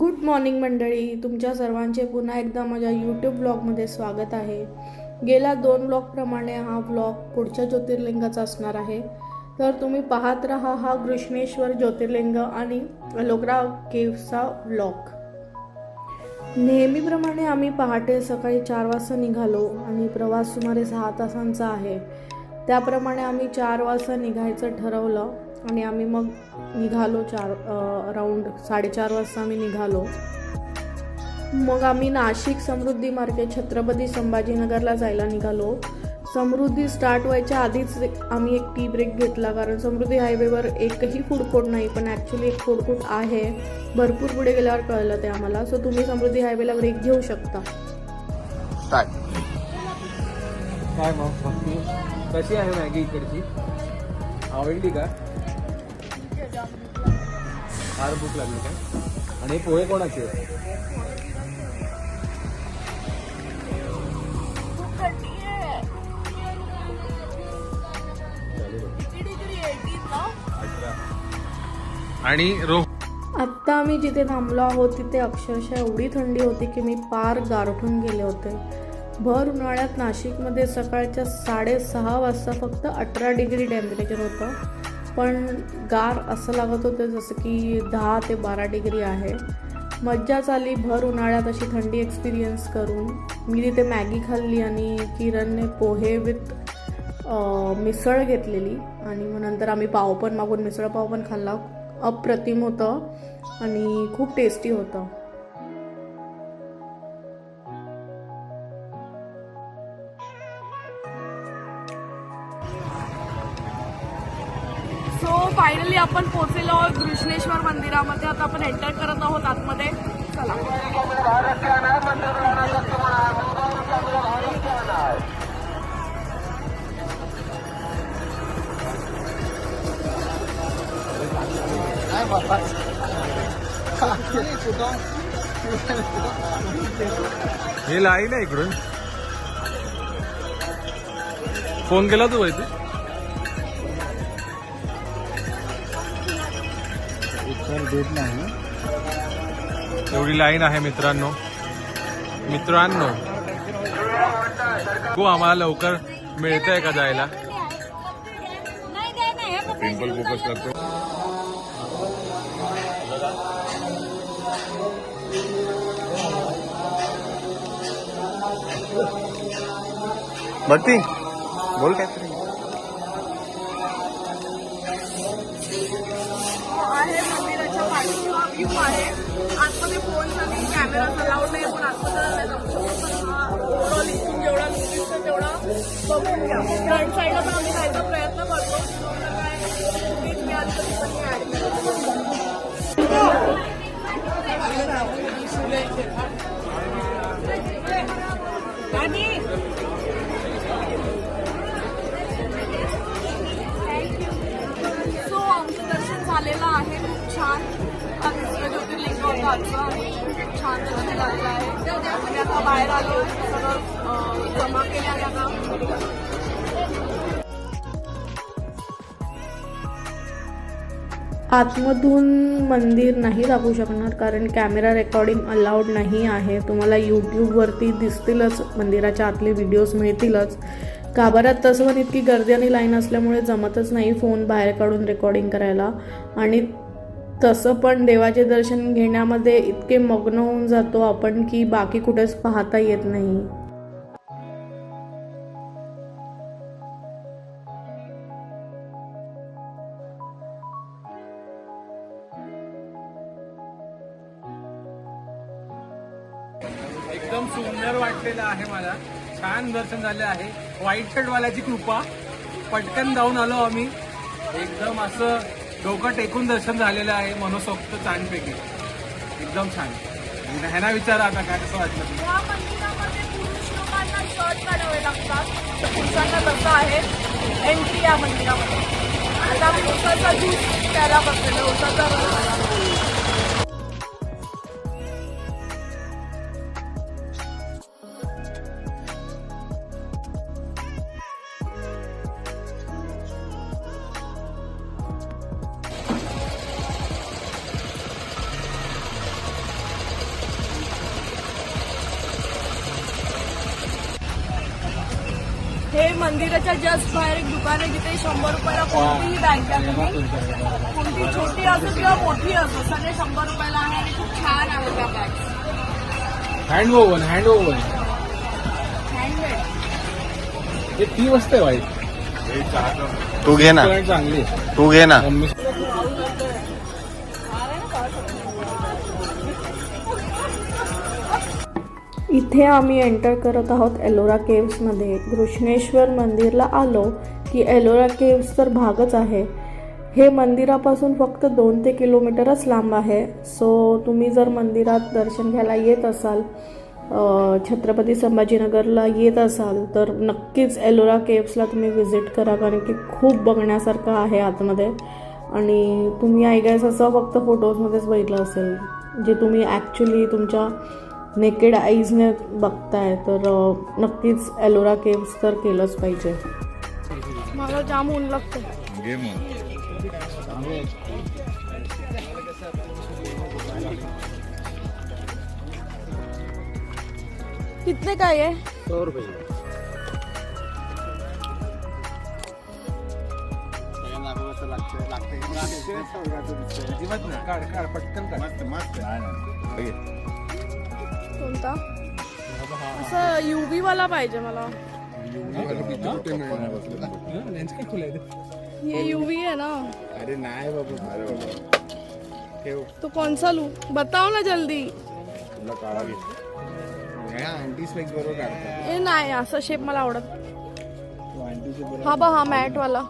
Good morning मंडळी तुमच्या सर्वांचे पुन्हा एकदा माझ्या यूट्यूब ब्लॉगमध्ये स्वागत आहे. गेल्या दोन ब्लॉगप्रमाणे हा ब्लॉग पुढच्या ज्योतिर्लिंगाचा असणार आहे. तर तुम्ही पाहत राहा हा कृष्णेश्वर ज्योतिर्लिंग आणि लोकरा केव्हचा ब्लॉग नेहमीप्रमाणे आम्ही पहाटे सकाळी चार वाजता निघालो आणि प्रवास सुमारे सहा तासांचा आहे. त्याप्रमाणे आम्ही चार वाजता निघायचं ठरवलं. आणि आम्ही मग निघालो चार अराऊंड साडेचार वाजता आम्ही निघालो. मग आम्ही नाशिक समृद्धी मार्केट छत्रपती संभाजीनगरला जायला निघालो. समृद्धी स्टार्ट व्हायच्या आधीच आम्ही एक टी ब्रेक घेतला कारण समृद्धी हायवेवर एकही फूड कोर्ट नाही पण ॲक्च्युली एक फूड कोर्ट आहे. भरपूर पुढे गेल्यावर कळलं ते आम्हाला. सो तुम्ही समृद्धी हायवेला ब्रेक घेऊ शकता. काय? मग कशी आहे मॅगी इकडची? आवडली का फार भूक लागली का आणि हे पोहे कोणाचे? आणि रो आत्ता आम्ही जिथे थांबलो आहोत तिथे अक्षरशः एवढी थंडी होती की मी पार गारठून गेले होते. भर उन्हाळ्यात नाशिकमध्ये सकाळच्या साडेसहा वाजता फक्त अठरा डिग्री टेम्परेचर होतं. पण गार असं लागत होतं जसं की दहा ते बारा डिग्री आहे. मज्जाच आली भर उन्हाळ्यात अशी थंडी एक्सपिरियन्स करून. मी तिथे मॅगी खाल्ली आणि किरणने पोहे विथ मिसळ घेतलेली. आणि मग नंतर आम्ही पाव पण मागून मिसळ पाव पण खाल्ला. अप्रतिम होतं आणि खूप टेस्टी होतं. फायनली आपण पोहोचलेलो आहोत कृष्णेश्वर मंदिरामध्ये. आता आपण एंटर करत आहोत आतमध्ये. चला. हे लाईन आहे इकडून. फोन केला तू माहिती उत्तर देत नाही. एवढी लाईन आहे मित्रांनो. मित्रांनो तू आम्हाला लवकर मिळतंय का जायला? पिंपल फोकस लागतो भक्ती बोल काय कॅमेरा नाही जाऊ जेवढा दिसतं तेवढा बघून घ्या. फ्रंट साईडला पण आम्ही जायचा प्रयत्न करतो. काय मिळाली पण मी आणि सो आमचं दर्शन झालेलं आहे. खूप छान. ज्योतिर्लिंग होतं आजचं छान दर्शन आहे. आता बाहेर आलो सगळं जमा केलं आणि आता. आतमधून मंदिर नाही दाखवू शकणार कारण कॅमेरा रेकॉर्डिंग अलाउड नाही आहे. तुम्हाला यूट्यूबवरती दिसतीलच मंदिराच्या आतले व्हिडिओज मिळतीलच. गाभाऱ्यात तसं पण इतकी गर्दी आणि लाईन असल्यामुळे जमतच नाही फोन बाहेर काढून रेकॉर्डिंग करायला. आणि तसं पण देवाचे दर्शन घेण्यामध्ये इतके मग्न होऊन जातो आपण की बाकी कुठेच पाहता येत नाही. एकदम सुंदर वाटलेलं आहे मला. छान दर्शन झाले आहे. व्हाईट शर्टवाल्याची कृपा. पटकन जाऊन आलो आम्ही. एकदम असं डोकं टेकून दर्शन झालेलं आहे मनसोक्त छानपैकी एकदम छान. ह्यांना विचार आता काय कसं वाटलं. तसं आहे. एंट्री या मंदिरामध्ये. आता आम्ही उसाचा ज्यूस प्यायला बसलेलं उसाचा मंदिराच्या जस्ट बाहेर एक दुकान आहे जिथे शंभर रुपयाला कोणतीही बॅग द्या तुम्ही. कोणती छोटी असो किंवा मोठी असो सगळे शंभर रुपयाला आहे आणि खूप छान आहे त्या bag hand woven hand woven handmade हे ती वस्तू आहे वाईट तू घे ना. चांगली तू घे ना. इथे आम्ही एंटर करत आहोत एलोरा केव्समध्ये कृष्णेश्वर मंदिरला आलो की एलोरा केव्स तर भागच आहे. हे मंदिरापासून फक्त दोन ते किलोमीटरच लांब आहे. सो तुम्ही जर मंदिरात दर्शन घ्यायला येत असाल छत्रपती संभाजीनगरला येत असाल तर नक्कीच एलोरा केव्सला तुम्ही व्हिजिट करा कारण की खूप बघण्यासारखं आहे आतमध्ये. आणि तुम्ही आय असं फक्त फोटोजमध्येच बघितलं असेल जे तुम्ही ॲक्च्युली तुमच्या नेकेड आईजने बघताय तर नक्कीच एलोरा केव्स तर केलंच पाहिजे. मला जाम ऊन लागतं कितने काय आहे सौ रुपये. अजिबात नाही कोणता? असं युवी वाला पाहिजे मला. ये युवी है ना. अरे नाही बाबा तो कौन सा लू? बताओ ना जल्दी. ए नाही असं शेप मला आवडत. हा बा हा मॅट वाला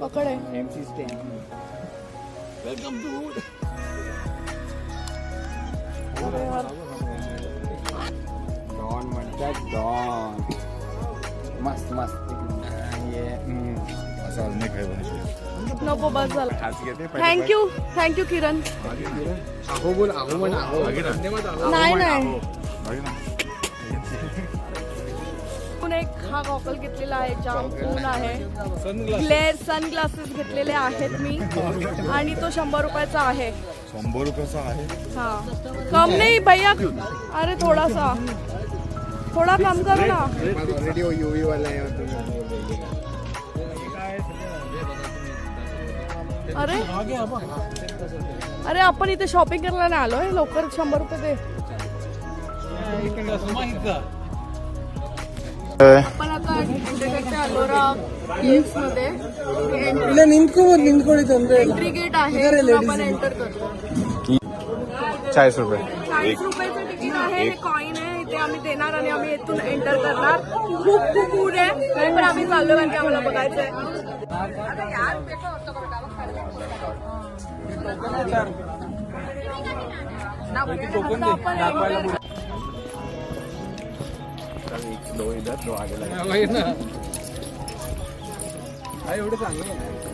पकड. आहे डॉन म्हणतात डॉन. मस्त मस्त. नको बस झाला. Thank you thank you Kiran. आहो बोल आहो म्हण आहो. धन्यवाद आहो. नाही नाही. बघ ना. पण एक हा गॉगल घेतलेला आहे जाम ऊन आहे. ग्लेअर सन ग्लासेस घेतलेले आहेत मी. आणि तो शंभर रुपयाचा आहे. शंभर रुपयाचा आहे? हा. कम नाही भैया. अरे थोडासा. थोडा कम करो ना. युवी वाला अरे. अरे आपण इथे शॉपिंग करायला नाही आलोय लवकर शंभर रुपये दे. आपण आता अलोरा मध्ये. एंट्री गेट आहे आपण एंटर करतो. चाळीस रुपये. चाळीस रुपयाचं तिकीट आहे हे कॉईन आहे इथे आम्ही देणार आणि आम्ही इथून एंटर करणार. खूप खूप आहे तरी पण आम्ही चाललो कारण की आम्हाला बघायचंय आता आपण enter दो इधर ना. हा एवढं चांगलं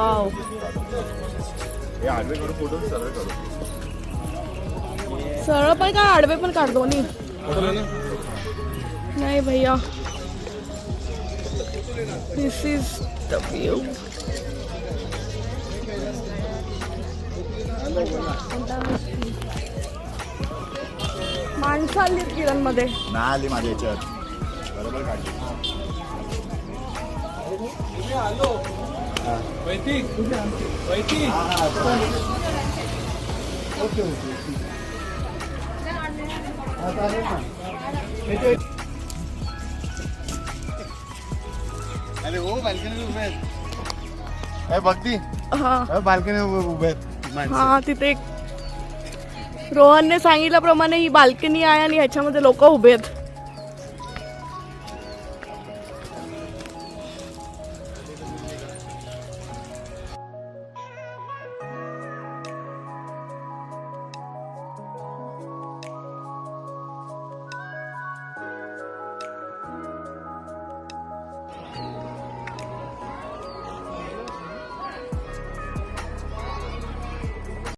वाव हे सरळ पण काय आडवे पण काढ दोन्ही? ना? नाही भैया. दिस इज द व्यू माणसं आली किरणमध्ये नाही आली माझ्या याच्यात. बरोबर काढली. वैती अरे हो बाल्कनी उभे आहेत. हा बाल्कनी उभे आहेत. हा तिथे एक रोहनने सांगितल्याप्रमाणे ही बाल्कनी आहे आणि ह्याच्यामध्ये लोक उभे आहेत.